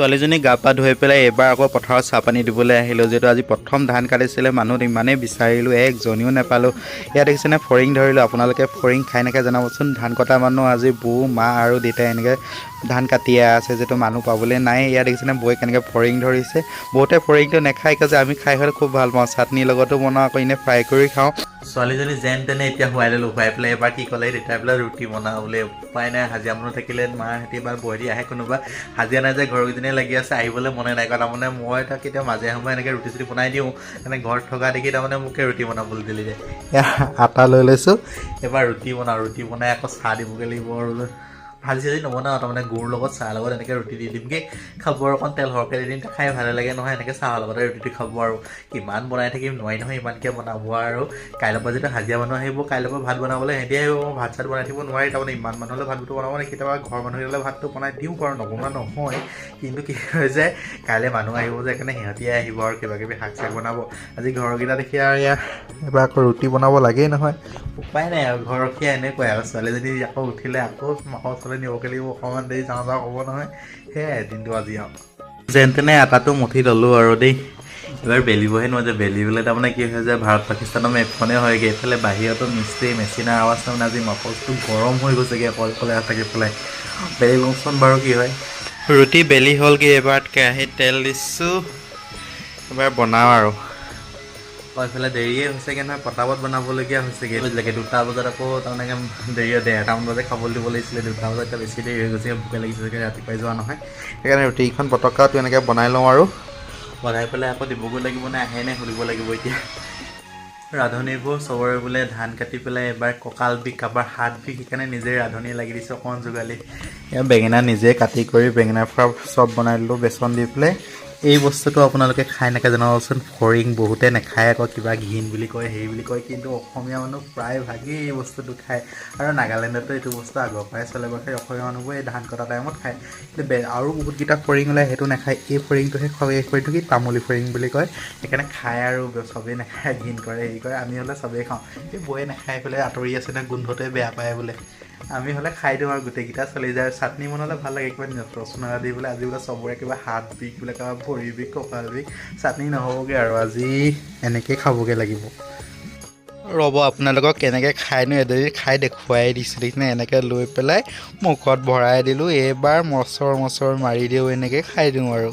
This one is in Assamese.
ছোৱালীজনী গা পা ধুই পেলাই এইবাৰ আকৌ পথাৰত চাহ পানী দিবলৈ আহিলোঁ। যিহেতু আজি প্ৰথম ধান কাটিছিলে, মানুহ ইমানেই বিচাৰিলোঁ একজনীও নাপালোঁ। ইয়াত দেখিছেনে ফৰিং ধৰিলোঁ, আপোনালোকে ফৰিং খাই নাখায় জনাবচোন। ধান কটা মানুহ আজি বৌ, মা আৰু দেউতাই এনেকৈ ধান কাটিয়ে আছে, যিহেতু মানুহ পাবলৈ নাই। ইয়াত দেখিছেনে বৌয়ে কেনেকৈ ফৰিং ধৰিছে। বহুতে ফৰিংটো নাখায় যে আমি খাই হ'লে খুব ভালো পাওঁ। চাটনিৰ লগতো বনাওঁ, আকৌ এনেই ফ্ৰাই কৰি খাওঁ। ছোৱালীজনী যেন তেনে এতিয়া শুৱাই ল'লোঁ শুৱাই পেলাই এবাৰ কি ক'লে দেউতাই পেলাই ৰুটি বনাওঁ বোলে উপায় নাই হাজিৰা মানুহ থাকিলে মাহঁতি বা বহেৰি আহে কোনোবা। হাজিৰা নাই যে ঘৰকেইজনীয়ে লাগি আছে আহিবলৈ মনে নাই কাৰণ তাৰমানে মই তাক কেতিয়া মাজে সময়ে এনেকৈ ৰুটি চুটি বনাই দিওঁ মানে ঘৰত থকা দেখি তাৰমানে মোকে ৰুটি বনাবলৈ দিলে যে। আটা লৈ লৈছোঁ এবাৰ ৰুটি বনাওঁ ৰুটি বনাই আকৌ চাহ দিবগৈ লাগিব আৰু। ভাজি চাজি নবনাওঁ তাৰমানে গুৰ লগত চাহৰ লগত এনেকৈ ৰুটি দি দিমগৈ। খাব আৰু অকণ তেল সৰহকৈ দিম খাই ভালে লাগে নহয় এনেকৈ চাহৰ লগতে ৰুটিটো খাব আৰু। কিমান বনাই থাকিম নোৱাৰি নহয় ইমানকৈ বনাব আৰু। কাইলৈৰ পৰা যেতিয়া হাজিৰা মানুহ আহিব কাইলৈৰ পৰা ভাত বনাবলৈ সিহঁতি আহিব মই ভাত চাত বনাই থাকিব নোৱাৰি তাৰমানে ইমান মানুহলৈ ভাতটো বনাব নে কেতিয়াবা ঘৰৰ মানুহলৈ ভাতটো বনাই দিওঁ বাৰু নবনোৱা নহয়। কিন্তু কি হৈ যায় কাইলৈ মানুহ আহিব যে সেইকাৰণে সিহঁতিয়ে আহিব আৰু কিবা কিবি শাক চাক বনাব। আজি ঘৰৰকেইটা দেখি আৰু এয়া এবাৰ আকৌ ৰুটি বনাব লাগেই নহয়। উপায় নাই আৰু ঘৰৰখীয়া এনেকুৱাই আৰু ছোৱালীজনী আকৌ উঠিলে আকৌ মাহৰ নিবগৈ লাগিব অকণমান দেৰি যাওঁ যাওঁ হ'ব নহয়। সেয়াই দিনটো আজি আৰু। যেন তেনে আটাটো মুঠি ল'লোঁ আৰু দেই। এইবাৰ বেলিবহে নোৱাৰে বেলিবলৈ তাৰমানে কি হয় যে ভাৰত পাকিস্তানৰ মেপখনে হয়গৈ। এইফালে বাহিৰতো মিস্ত্ৰী মেচিনৰ আৱাজ তাৰমানে আজি মগজটো গৰম হৈ গৈছেগৈ অকল অকলে থাকি পেলাই বেলি লওঁচোন বাৰু কি হয়। ৰুটি বেলি হ'লগৈ এইবাৰ কেৰাহীত তেল দিছোঁ। এবাৰ বনাওঁ আৰু। আকৌ এইফালে দেৰিয়ে হৈছেগৈ নহয় পটাপট বনাবলগীয়া হৈছেগৈ লাগে দুটা বজাত আকৌ তাৰমানে দেৰি ডেৰটামান বজাত খাবলৈ দিব লাগিছিলে দুটা বজাত এতিয়া বেছি দেৰি হৈ গৈছে ভোকে লাগিছে ৰাতিপুৱাই যোৱা নহয়। সেইকাৰণে ৰুটিখন পটকাটো এনেকৈ বনাই লওঁ আৰু। বনাই পেলাই আকৌ দিবগৈ লাগিব নে আহে নে সুধিব লাগিব এতিয়া। ৰান্ধনীবোৰ চবৰে বোলে ধান কাটি পেলাই এবাৰ কঁকাল বিষ কাৰোবাৰ হাত বিষ সেইকাৰণে নিজে ৰান্ধনি লাগি দিছে অকণমান যোগালি। বেঙেনা নিজে কাটি কৰি বেঙেনাৰ পৰা চব বনাই দিলোঁ বেচন দি পেলাই। এই বস্তুটো আপোনালোকে খাই নাখায় জনাবচোন। ফৰিং বহুতে নাখায় আকৌ কিবা ঘিণ বুলি কয় হেৰি বুলি কয় কিন্তু অসমীয়া মানুহ প্ৰায় ভাগেই এই বস্তুটো খায়। আৰু নাগালেণ্ডতো এইটো বস্তু আগৰ পৰাই চলে বাৰু অসমীয়া মানুহবোৰে এই ধান কটা টাইমত খায়। কিন্তু বে- আৰু বহুতকেইটা ফৰিং ওলাই সেইটো নাখায়। এই ফৰিংটোহে খায় এই ফৰিংটো কি? তামুলী ফৰিং বুলি কয়। সেইকাৰণে খায় আৰু চবেই নাখায় ঘিণ কৰে হেৰি কৰে আমি হ'লে চবেই খাওঁ। এই বৌয়ে নাখাই পেলাই আঁতৰি আছে নে গোন্ধটোৱে বেয়া পায় বোলে। আমি হ'লে খাই দিওঁ আৰু গোটেইকেইটা চলি যায়। চাটনি বনালে ভাল লাগে কিবা ৰচুন আদা দি পেলাই আজি বোলে চবৰে কিবা হাত বিষ বোলে কিবা ভৰি বিষ কঁকাল বিষ চাটনি নহ'বগৈ আৰু আজি এনেকৈ খাবগৈ লাগিব। ৰ'ব আপোনালোকক কেনেকৈ খাইনো এদিন খাই দেখুৱাই দিছোঁ দেখিছেনে? এনেকৈ লৈ পেলাই মুখত ভৰাই দিলোঁ এইবাৰ মচৰ মচৰ মাৰি দিওঁ এনেকৈ খাই দিওঁ আৰু।